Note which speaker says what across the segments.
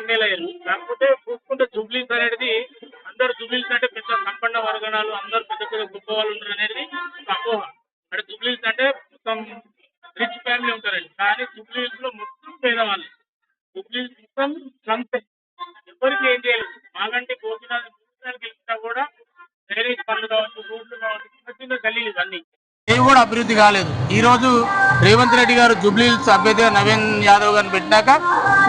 Speaker 1: MLA అయ్యారు. కాకపోతే చూసుకుంటే జూబ్లీస్ అనేది అందరు జూబ్లీస్ అంటే పెద్ద సంపన్న వర్గణాలు అందరు పెద్ద పెద్ద గొప్ప వాళ్ళు ఉంటారు అనేది తక్కువ అంటే జూబ్లీస్ అంటే మొత్తం రిచ్ ఫ్యామిలీ ఉంటారండి. కానీ జూబ్లీస్లో మొత్తం పేదవాళ్ళు. జూబ్లీస్ మొత్తం సంతే. ఎవరికి ఏం చేయలేదు మాగంటి గోపినాథ్ గోపినాథ్ గెలిచినా కూడా డ్రైనేజ్ పనులు కావచ్చు రోడ్లు కావచ్చు చిన్న చిన్న గల్లీలు ఇవన్నీ.
Speaker 2: ఏవి కూడా అభివృద్ధి కాలేదు. ఈ రోజు రేవంత్ రెడ్డి గారు జూబ్లీహిల్స్ అభ్యర్థిగా నవీన్ యాదవ్ గారిని పెట్టినాక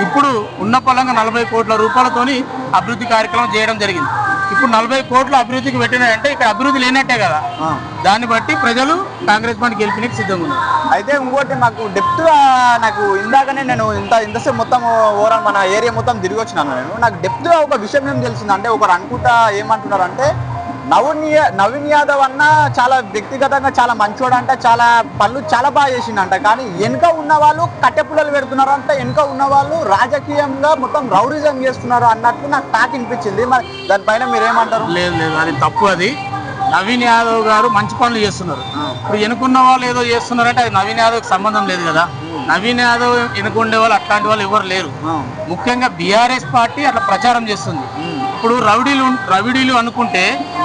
Speaker 2: ఇప్పుడు ఉన్న పొలంగా నలభై కోట్ల రూపాయలతోని అభివృద్ధి కార్యక్రమం చేయడం జరిగింది. ఇప్పుడు నలభై కోట్ల అభివృద్ధికి పెట్టినాయంటే ఇక్కడ అభివృద్ధి లేనట్టే కదా. దాన్ని బట్టి ప్రజలు కాంగ్రెస్ పార్టీ గెలిపినకి సిద్ధంగా ఉన్నారు.
Speaker 3: అయితే ఇంకోటి నాకు డెప్త్ నాకు ఇందాకనే నేను ఇంత ఇంతసేపు మొత్తం ఓవరాల్ మన ఏరియా మొత్తం తిరిగి వచ్చినాను నేను. నాకు డెప్త్గా ఒక విషయం ఏం తెలిసింది అంటే ఒకరు అనుకుంటా ఏమంటున్నారు అంటే నవీన్ యా- నవీన్ యాదవ్ అన్న చాలా వ్యక్తిగతంగా చాలా మంచోడు అంట చాలా పనులు చాలా బాగా చేసిండంట. కానీ వెనుక ఉన్న వాళ్ళు కట్టెపుల్లలు పెడుతున్నారు అంట వెనుక ఉన్న వాళ్ళు రాజకీయంగా మొత్తం రౌడిజం చేస్తున్నారు అన్నట్టు నాకు టాక్ వినిపించింది. మరి దానిపైన మీరేమంటారు?
Speaker 2: లేదు లేదు అది తప్పు అది. నవీన్ యాదవ్ గారు మంచి పనులు చేస్తున్నారు. ఇప్పుడు ఎన్నుకున్న వాళ్ళు ఏదో చేస్తున్నారంటే అది నవీన్ యాదవ్కి సంబంధం లేదు కదా. నవీన్ యాదవ్ ఎన్నుకుండే వాళ్ళు అట్లాంటి వాళ్ళు ఎవరు లేరు. ముఖ్యంగా బీఆర్ఎస్ పార్టీ అట్లా ప్రచారం చేస్తుంది. ఇప్పుడు రౌడీలు రౌడీలు అనుకుంటే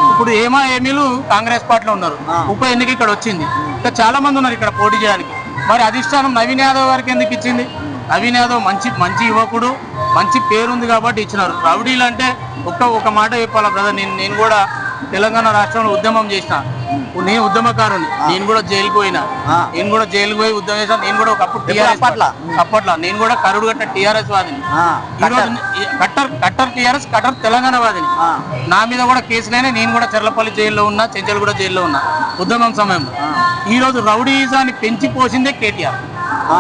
Speaker 2: ఇప్పుడు ఏమా ఏమీలు కాంగ్రెస్ పార్టీలో ఉన్నారు. ఉప ఎన్నిక ఇక్కడ వచ్చింది. ఇంకా చాలా మంది ఉన్నారు ఇక్కడ పోటీ చేయడానికి. మరి అధిష్టానం నవీన్ యాదవ్ గారికి ఎందుకు ఇచ్చింది? నవీన్ యాదవ్ మంచి మంచి యువకుడు మంచి పేరుంది కాబట్టి ఇచ్చినారు. రౌడీలు అంటే ఒక్క ఒక మాట చెప్పాలా బ్రదర్? నేను నేను కూడా తెలంగాణ రాష్ట్రంలో ఉద్యమం చేసిన నేను ఉద్యమకారుని. నేను కూడా జైలుకు పోయినా. నేను కూడా జైలుకు పోయి ఉద్యమం చేసిన నేను కూడా ఒకప్పుడు టీఆర్ఎస్
Speaker 3: అప్పట్లా?
Speaker 2: నేను కూడా కరుడు కట్ట టీఆర్ఎస్ వాదిని కట్టర్? కట్టర్ టీఆర్ఎస్ కట్టర్ తెలంగాణ వాదిని. నా మీద కూడా కేసులైనా నేను కూడా చెర్లపల్లి జైల్లో ఉన్నా చెంచల్గూడ జైల్లో ఉన్నా. ఉద్యమం సమయంలో. ఈ రోజు రౌడీజాన్ని పెంచి పోసిందే కేటీఆర్.
Speaker 3: ఆ,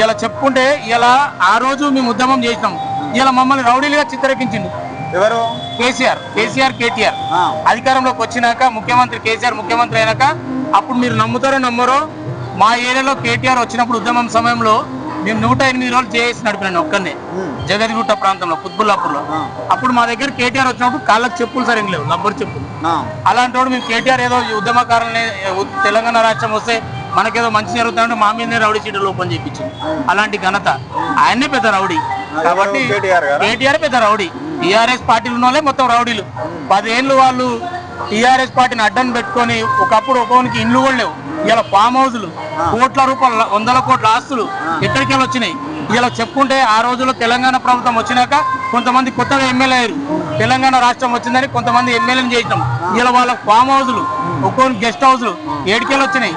Speaker 2: ఇలా చెప్పుకుంటే ఇలా ఆ రోజు మేము ఉద్యమం చేసినాం. ఇలా మమ్మల్ని రౌడీలుగా చిత్రకించిండు
Speaker 3: ఎవరు?
Speaker 2: కేసీఆర్. కేసీఆర్ కేటీఆర్. అధికారంలోకి వచ్చినాక ముఖ్యమంత్రి కేసీఆర్ ముఖ్యమంత్రి అయినాక అప్పుడు మీరు నమ్ముతారో నమ్మరో మా ఏరియాలో కేటీఆర్ వచ్చినప్పుడు ఉద్యమం సమయంలో మేము నూట ఎనిమిది రోజులు చేసి నడిపినాను ఒక్కనే జగద్గుట్ట ప్రాంతంలో కుత్బుల్లాపూర్లో
Speaker 3: ఆ.
Speaker 2: అప్పుడు మా దగ్గర కేటీఆర్ వచ్చినప్పుడు కాళ్ళకి చెప్పులు సరిగ్గా లేవు లబ్బర్ చెప్పులు. అలాంటి వాడు మేము కేటీఆర్ ఏదో ఉద్యమకారులని తెలంగాణ రాష్ట్రం వస్తే మనకేదో మంచి జరుగుతుందంటే మా మీదనే రౌడీ సీట్లు ఓపెన్ చేయించింది అలాంటి ఘనత. ఆయన్నే పెద్ద రౌడీ. కాబట్టి
Speaker 3: కేటీఆర్
Speaker 2: పెద్ద రౌడీ. టీఆర్ఎస్ పార్టీలు ఉన్న వాళ్ళే మొత్తం రౌడీలు. పదేళ్ళు వాళ్ళు టీఆర్ఎస్ పార్టీని అడ్డం పెట్టుకొని ఒకప్పుడు ఒకనికి ఇండ్లు కూడా లేవు. ఇలా ఫామ్ హౌస్లు కోట్ల రూపాయల వందల కోట్ల ఆస్తులు ఎక్కడికి వెళ్ళి వచ్చినాయి? ఇలా చెప్పుకుంటే ఆ రోజుల్లో తెలంగాణ ప్రభుత్వం వచ్చినాక కొంతమంది కొత్తగా ఎమ్మెల్యే అయ్యారు. తెలంగాణ రాష్ట్రం వచ్చిందని కొంతమంది ఎమ్మెల్యేలు చేసినాం. ఇలా వాళ్ళ ఫామ్ హౌస్లు ఒక్కొక్క గెస్ట్ హౌస్లు ఏడికెళ్ళి వచ్చినాయి.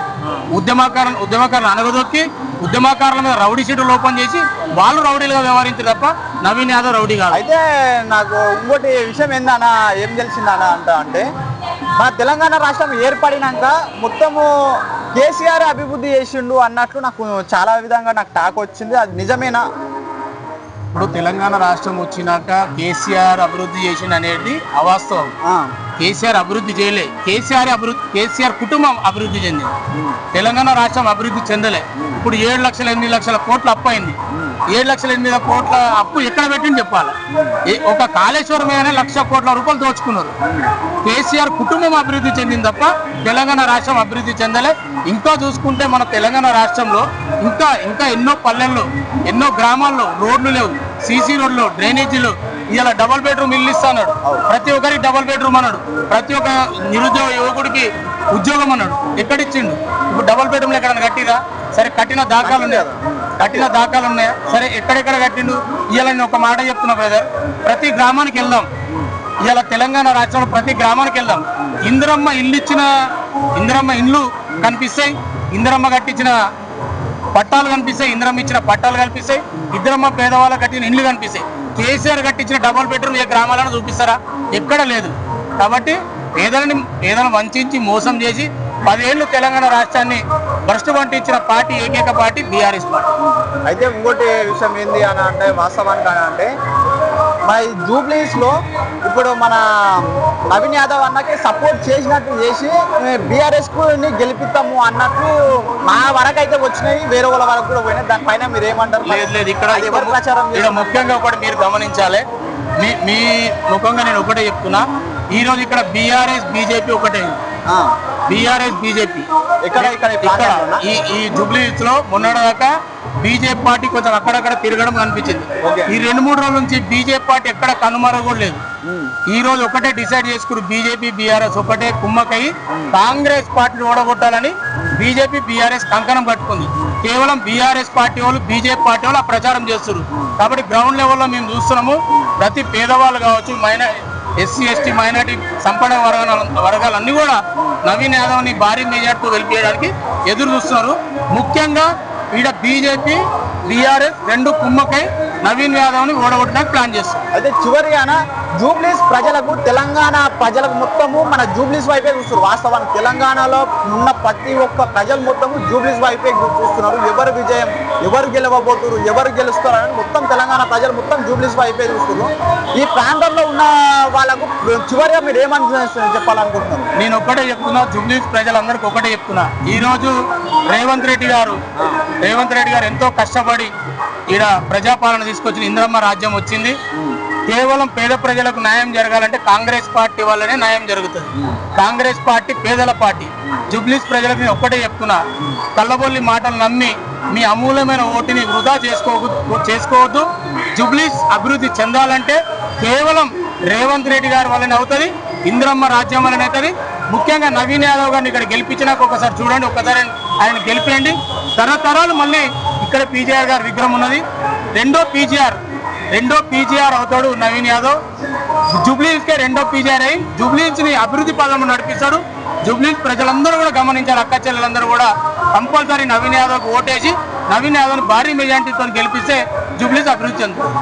Speaker 2: ఉద్యమకారులు ఉద్యమకారులు అనగదొక్కి ఉద్యమకారుల మీద రౌడీ షీట్లు ఓపెన్ చేసి వాళ్ళు రౌడీలుగా వ్యవహరించారు తప్ప నవీన్ యాదవ్ రౌడీ కాదు.
Speaker 3: అయితే నాకు ఇంకోటి విషయం ఏందన్నా ఏం తెలిసిందన్న అంట అంటే మన తెలంగాణ రాష్ట్రం ఏర్పడినాక మొత్తము కేసీఆర్ అభివృద్ధి చేసిండు అన్నట్లు నాకు చాలా విధంగా నాకు టాక్ వచ్చింది. అది నిజమేనా?
Speaker 2: ఇప్పుడు తెలంగాణ రాష్ట్రం వచ్చినాక కేసీఆర్ అభివృద్ధి చేసిండు అనేది అవాస్తవం. కేసీఆర్ అభివృద్ధి చేయలే. కేసీఆర్ అభివృద్ధి కేసీఆర్ కుటుంబం అభివృద్ధి చెందింది. తెలంగాణ రాష్ట్రం అభివృద్ధి చెందలే. ఇప్పుడు ఏడు లక్షల ఎనిమిది లక్షల కోట్ల అప్పు అయింది. ఏడు లక్షల ఎనిమిది కోట్ల అప్పు ఎక్కడ పెట్టింది చెప్పాలి? ఒక కాళేశ్వరం మీదనే లక్ష కోట్ల రూపాయలు దోచుకున్నారు. కేసీఆర్ కుటుంబం అభివృద్ధి చెందింది తప్ప తెలంగాణ రాష్ట్రం అభివృద్ధి చెందలే. ఇంకా చూసుకుంటే మన తెలంగాణ రాష్ట్రంలో ఇంకా ఇంకా ఎన్నో పల్లెల్లో ఎన్నో గ్రామాల్లో రోడ్లు లేవు. సీసీ రోడ్లు డ్రైనేజీలు ఇలా డబుల్ బెడ్రూమ్ ఇల్లు ఇస్తాడు ప్రతి ఒక్కరికి డబుల్ బెడ్రూమ్ అన్నాడు. ప్రతి ఒక్క నిరుద్యోగ యువకుడికి ఉద్యోగం అన్నాడు. ఎక్కడిచ్చిండు? ఇప్పుడు డబుల్ బెడ్రూమ్లు ఎక్కడ కట్టిరా? సరే కట్టిన దాఖలు ఉన్నాయా? కట్టిన. దాఖలు ఉన్నాయా? సరే ఎక్కడెక్కడ కట్టిండు? నేను ఒక మాట చెప్తున్నా బ్రదర్ ప్రతి గ్రామానికి వెళ్దాం. ఇవాళ తెలంగాణ రాష్ట్రంలో ప్రతి గ్రామానికి వెళ్దాం. ఇందిరమ్మ ఇల్లు ఇచ్చిన ఇందిరమ్మ ఇండ్లు కనిపిస్తాయి. ఇందిరమ్మ కట్టించిన పట్టాలు కనిపిస్తాయి. ఇంద్రం ఇచ్చిన పట్టాలు కనిపిస్తాయి. ఇద్దరమ్మ పేదవాళ్ళ కట్టిన ఇండ్లు కనిపిస్తాయి. కేసీఆర్ కట్టించిన డబుల్ బెడ్రూమ్ ఏ గ్రామాలను చూపిస్తారా? ఎక్కడ లేదు. కాబట్టి పేదలని పేదలను వంచి మోసం చేసి పదేళ్ళు తెలంగాణ రాష్ట్రాన్ని భ్రష్టు పంటించిన పార్టీ ఏకైక పార్టీ బీఆర్ఎస్ పార్టీ.
Speaker 3: అయితే ఇంకోటి విషయం ఏంది అని అంటే వాస్తవానికి అంటే మన ఈ జూబ్లీస్లో ఇప్పుడు మన నవీన్ యాదవ్ అన్నకి సపోర్ట్ చేసినట్టు చేసి బీఆర్ఎస్కు గెలిపిస్తాము అన్నట్లు మా వరకు అయితే వచ్చినాయి. వేరే వాళ్ళ వరకు కూడా పోయినాయి. దానిపైన మీరు ఏమంటారు?
Speaker 2: లేదు లేదు. ఇక్కడ
Speaker 3: ఎవరు ప్రచారం?
Speaker 2: ముఖ్యంగా ఒకటి మీరు గమనించాలి. మీ మీ ముఖంగా నేను ఒకటే చెప్తున్నా. ఈ రోజు ఇక్కడ బీఆర్ఎస్ బీజేపీ ఒకటే. బీఆర్ఎస్ బీజేపీ
Speaker 3: ఇక్కడ ఈ
Speaker 2: ఇక్కడ? ఈ ఈ జూబ్లీస్లో మొన్నటిదాకా బీజేపీ పార్టీ కొంచెం అక్కడక్కడ తిరగడం కనిపించింది. ఈ రెండు మూడు రోజుల నుంచి బీజేపీ పార్టీ ఎక్కడ కనుమరగలేదు. ఈ రోజు ఒకటే డిసైడ్ చేసుకున్నారు బీజేపీ బీఆర్ఎస్ ఒకటే కుమ్మకై కాంగ్రెస్ పార్టీని ఓడగొట్టాలని బీజేపీ బీఆర్ఎస్ కంకణం కట్టుకుంది. కేవలం బీఆర్ఎస్ పార్టీ వాళ్ళు బీజేపీ పార్టీ వాళ్ళు ఆ ప్రచారం చేస్తున్నారు కాబట్టి గ్రౌండ్ లెవెల్లో మేము చూస్తున్నాము. ప్రతి పేదవాళ్ళు కావచ్చు మైన ఎస్సీ ఎస్టీ మైనార్టీ సంపద వర్గాల వర్గాలన్నీ కూడా నవీన్ యాదవ్ని భారీ మెజార్టీతో వెళ్ళిపోయడానికి ఎదురు చూస్తున్నారు. ముఖ్యంగా ఈడ బీజేపీ బీఆర్ఎస్ రెండు కుమ్మకై నవీన్ యాదవ్ని ఓడగొట్టడానికి ప్లాన్ చేస్తున్నారు
Speaker 3: అయితే చివరిగాన జూబ్లీస్ ప్రజలకు తెలంగాణ ప్రజలకు మొత్తము మన జూబ్లీస్ వైపే చూస్తారు వాస్తవానికి తెలంగాణలో ఉన్న ప్రతి ఒక్క ప్రజలు మొత్తము జూబ్లీస్ వైపే చూస్తున్నారు. ఎవరు విజయం ఎవరు గెలవబోతున్నారు ఎవరు గెలుస్తారు అని మొత్తం తెలంగాణ ప్రజలు మొత్తం జూబ్లీస్ వైపే చూస్తున్నారు. ఈ ప్రాంతంలో ఉన్న వాళ్ళకు చివరిగా మీరు ఏమని చెప్పాలనుకుంటున్నారు?
Speaker 2: నేను ఒక్కటే చెప్తున్నా జుబ్లీస్ ప్రజలందరికీ ఒకటే చెప్తున్నా. ఈ రోజు రేవంత్ రెడ్డి గారు రేవంత్ రెడ్డి గారు ఎంతో కష్టపడి ఈడ ప్రజాపాలన తీసుకొచ్చిన ఇంద్రమ్మ రాజ్యం వచ్చింది. కేవలం పేద ప్రజలకు న్యాయం జరగాలంటే కాంగ్రెస్ పార్టీ వల్లనే న్యాయం జరుగుతుంది. కాంగ్రెస్ పార్టీ పేదల పార్టీ. జుబ్లీస్ ప్రజలకు నేను ఒక్కటే చెప్తున్నా. కళ్ళబొల్లి మాటలు నమ్మి మీ అమూల్యమైన ఓటుని వృధా చేసుకోవద్దు చేసుకోవద్దు. జుబ్లీస్ అభివృద్ధి చెందాలంటే కేవలం రేవంత్ రెడ్డి గారి వల్లనే అవుతుంది ఇంద్రమ్మ రాజ్యం వల్లనే అవుతుంది. ముఖ్యంగా నవీన్ యాదవ్ గారిని ఇక్కడ గెలిపించినాక ఒకసారి చూడండి ఒకసారి ఆయన గెలిపండి తరతరాలు మళ్ళీ ఇక్కడ పీజీఆర్ గారి విగ్రహం ఉన్నది. రెండో పీజీఆర్ రెండో పీజీఆర్ అవుతాడు నవీన్ యాదవ్. జూబ్లీస్ కే రెండో పీజీఆర్ అయి జూబ్లీస్ని అభివృద్ధి పదంలో నడిపిస్తాడు. జూబ్లీహిల్స్ ప్రజలందరూ కూడా గమనించారు అక్క చెల్లెలందరూ కూడా కంపల్సరీ నవీన్ యాదవ్ ఓటేసి నవీన్ యాదవ్ భారీ మెజార్టీతో గెలిపిస్తే జూబ్లీహిల్స్ అభివృద్ధి చెందుతుంది.